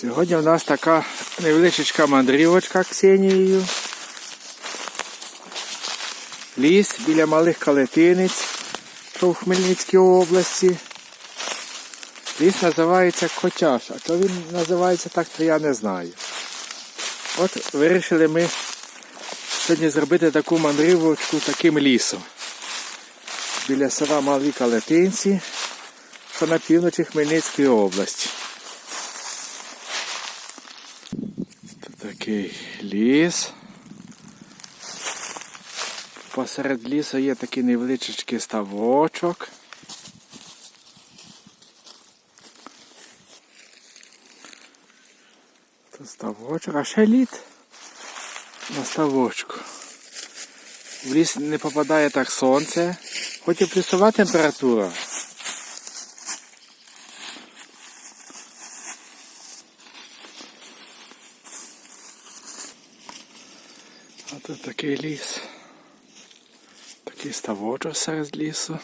Сьогодні у нас така невеличка мандрівочка Ксенією. Ліс біля малих калетинець, що в Хмельницькій області. Ліс називається Котяш, а то він називається так, то я не знаю. От вирішили ми сьогодні зробити таку мандрівочку таким лісом. Біля села Малі Калетинці, що на півночі Хмельницької області. Тут такий ліс. Посеред лісу є такий невеличкий ставочок. Тут ставочок, а ще лід на ставочку. В ліс не попадає так сонце, хоч і плюсова температура. Тут такий ліс. Такий ставочок серед лісу.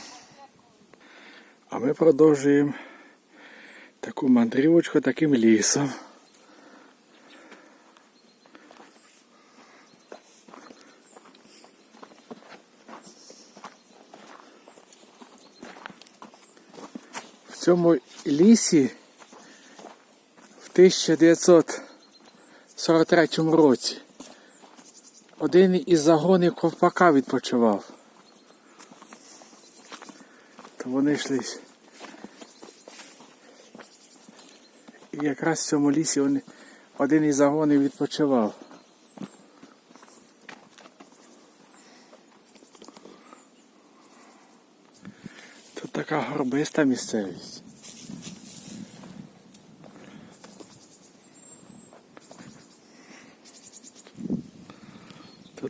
А ми продовжуємо таку мандрівочку таким лісом. В цьому лісі в 1943 році один із загонів ковпака відпочивав. То вони йшли. І якраз в цьому лісі вони, один із загонів відпочивав. Тут така горбиста місцевість.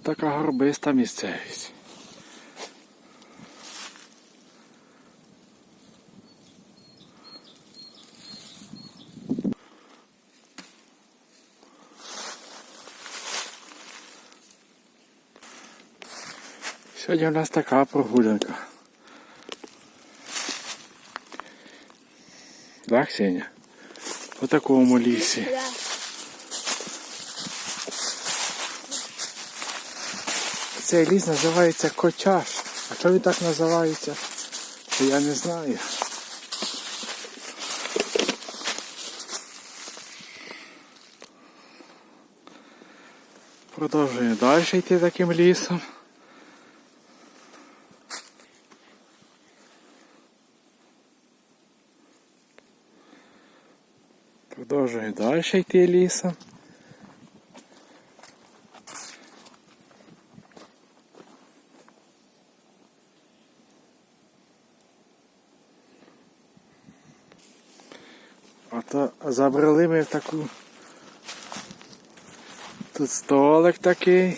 Така горбиста місцевість. Сьогодні у нас така прогулянка. Так, Сеня? По такому лісі. Цей ліс називається Кочаш. А що він так називається? То я не знаю. Продовжуємо далі йти таким лісом. Продовжуємо далі йти лісом. А то забрали ми в таку. Тут столик такий.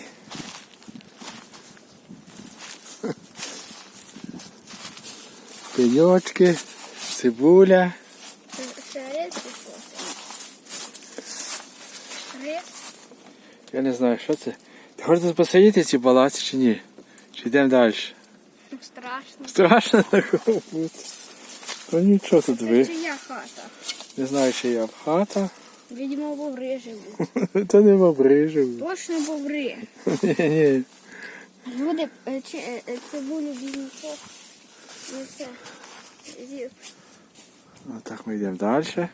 Пеньочки, цибуля. Це? Я не знаю, що це. Ти хочеш тут посидіти ці палаці чи ні? Чи йдемо далі? Ну, Страшно. Страшно такого бути. Ну нічого тут Це ви. чия хата? Не знаю, чи я в хата. Видимо, бобри живуть. Та не бобри живуть. Точно бобри. Ні, ні. Люди е, чи, е, е, цибулю бігніко. Ну це. Отак ми йдемо далі.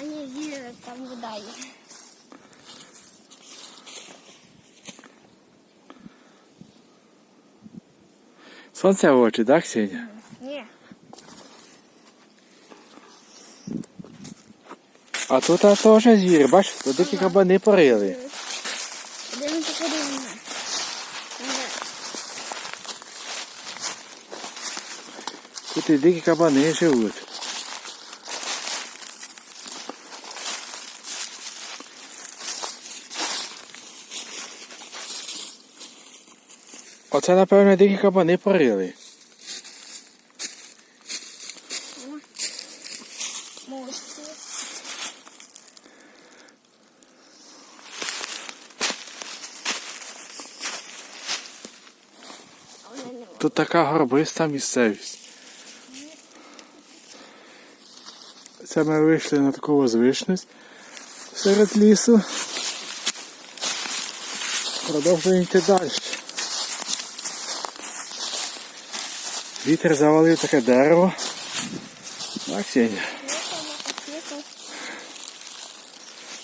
А ні, зі, там вода є. Сонце в очі, так, Сеня? Ні. А тут а, теж звір, бачиш, тут дикі кабани порили. Де? Тут і дикі кабани живуть. Оце, напевно, дикі кабани порили. Молодці. А вони нема. Тут така горбиста місцевість. Це ми вийшли на таку возвишність серед лісу. Продовжуємо йти далі. Вітер завалив таке дерево. Так, Сеня?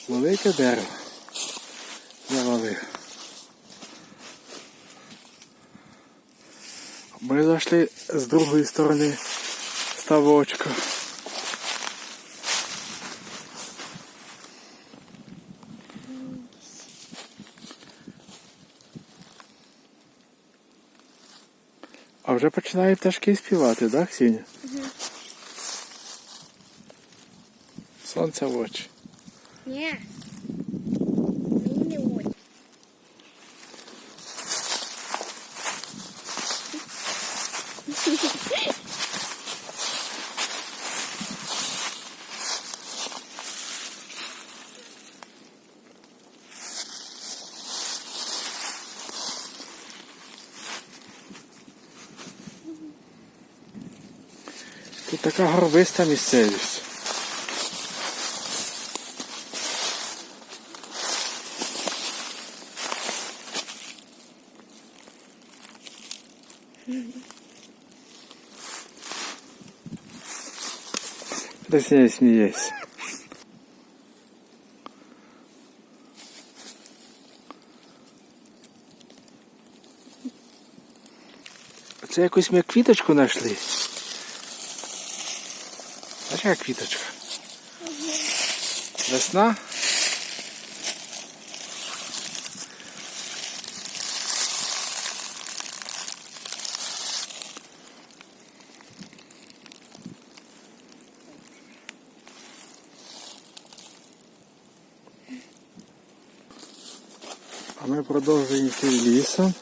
Велике дерево. Завалив. Ми зайшли з другої сторони ставочка. А вже починають пташки співати, так, Ксіня? Сонце в очі. Ні. Така горбиста місцевість. Да с ней. Це якусь ми квіточку знайшли. Яка квіточка? Весна? А ми продовжуємо йти лісом.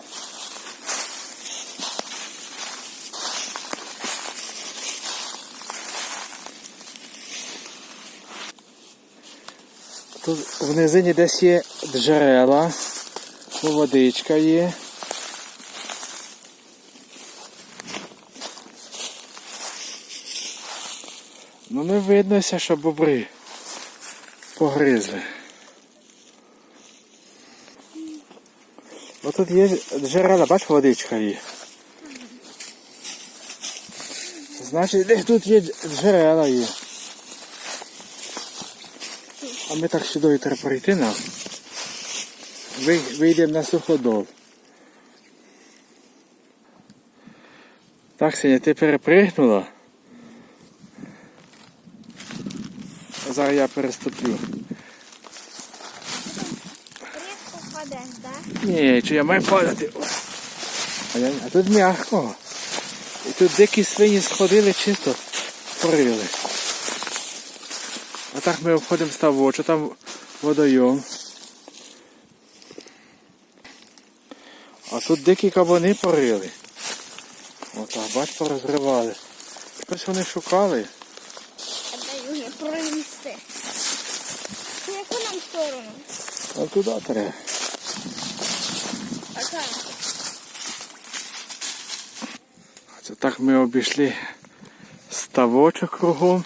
Тут в низині десь є джерела, ну, водичка є. Ну не виднося, що бобри погризли. Ось тут є джерела, бач, водичка є. Значить, десь тут є джерела є. А ми так сюди треба пройти нам. Ви, вийдемо на суходол. Так, Сеня, ти перепригнула. А Зараз я переступлю. Рідко впадеш, так? Ні, чи я маю падати. А, я, а тут м'яко. І тут дикі свині сходили чисто порили. А так ми обходимо ставочок, там водойом. А тут дикі кабани порили. Отак, бач, порозривали. Щось вони шукали. А дай мені пролізти. В яку нам сторону? А туди треба. А так. Це так ми обійшли ставочок кругом.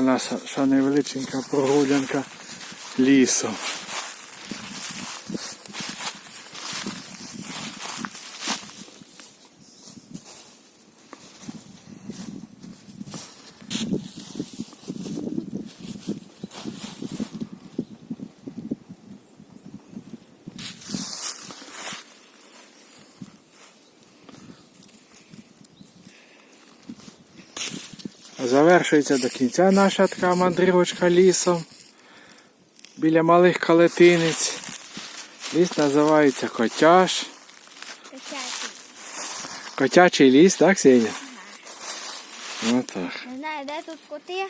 Наша ша невеличенька прогулянка лісом. Завершується до кінця наша така мандрівочка лісом біля малих калетиниць. Ліс називається Котяж. Котячий. Котячий ліс, так, Сеня? Ну так. Не знаю, де тут коти.